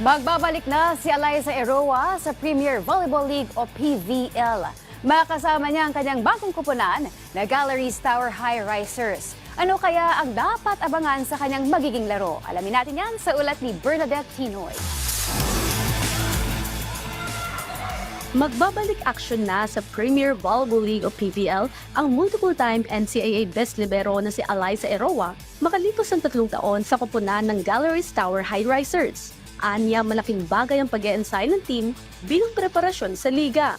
Magbabalik na si Eliza Eroa sa Premier Volleyball League o PVL. Makasama niya ang kanyang bagong kupunan na Galleries Tower High Risers. Ano kaya ang dapat abangan sa kanyang magiging laro? Alamin natin yan sa ulat ni Bernadette Tinoy. Magbabalik action na sa Premier Volleyball League o PVL ang multiple-time NCAA Best Libero na si Eliza Eroa makalipas ang tatlong taon sa kupunan ng Galleries Tower High Risers. Anya malaking bagay ang pag ensign ng team bilang preparasyon sa liga.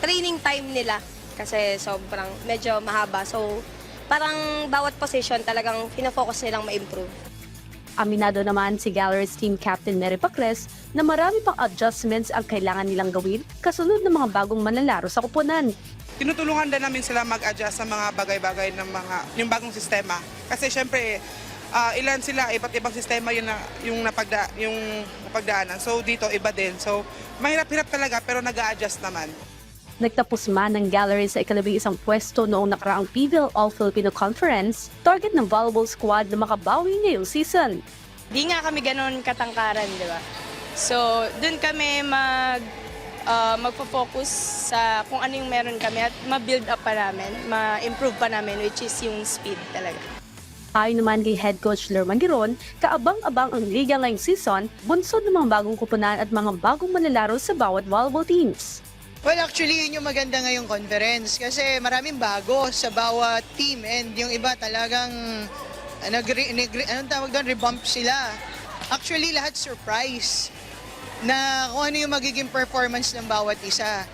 training time nila kasi sobrang medyo mahaba. So, parang bawat position talagang fina-focus nilang ma-improve. Aminado naman si Galleries team captain Mary Pacres na marami pang adjustments ang kailangan nilang gawin kasunod ng mga bagong manlalaro sa kupunan. tinutulungan din namin sila mag-adjust sa mga bagay-bagay ng mga yung bagong sistema. Kasi syempre ah, ilan sila iba't ibang sistema yung na, yung napagda yung napagdaanan. So dito iba din. So mahirap-hirap talaga pero nag-a-adjust naman. Nagtapos man ng gallery sa ikalabing isang pwesto noong nakaraang PVL All-Filipino Conference, target ng volleyball squad na makabawi ngayong season. di nga kami ganun katangkaran, di ba? So, dun kami mag uh, magpo-focus sa kung ano yung meron kami at ma-build up pa namin, ma-improve pa namin, which is yung speed talaga. Ayon naman kay head coach Lerman Giron, kaabang-abang ang liga ngayong season, bunsod ng mga bagong kupunan at mga bagong manlalaro sa bawat volleyball teams. Well, actually, yun yung maganda ngayong conference kasi maraming bago sa bawat team and yung iba talagang uh, nag, nag anong tawag doon, rebump sila. Actually, lahat surprise na kung ano yung magiging performance ng bawat isa.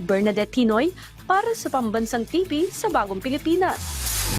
Bernadette Tinoy para sa Pambansang TV sa Bagong Pilipinas.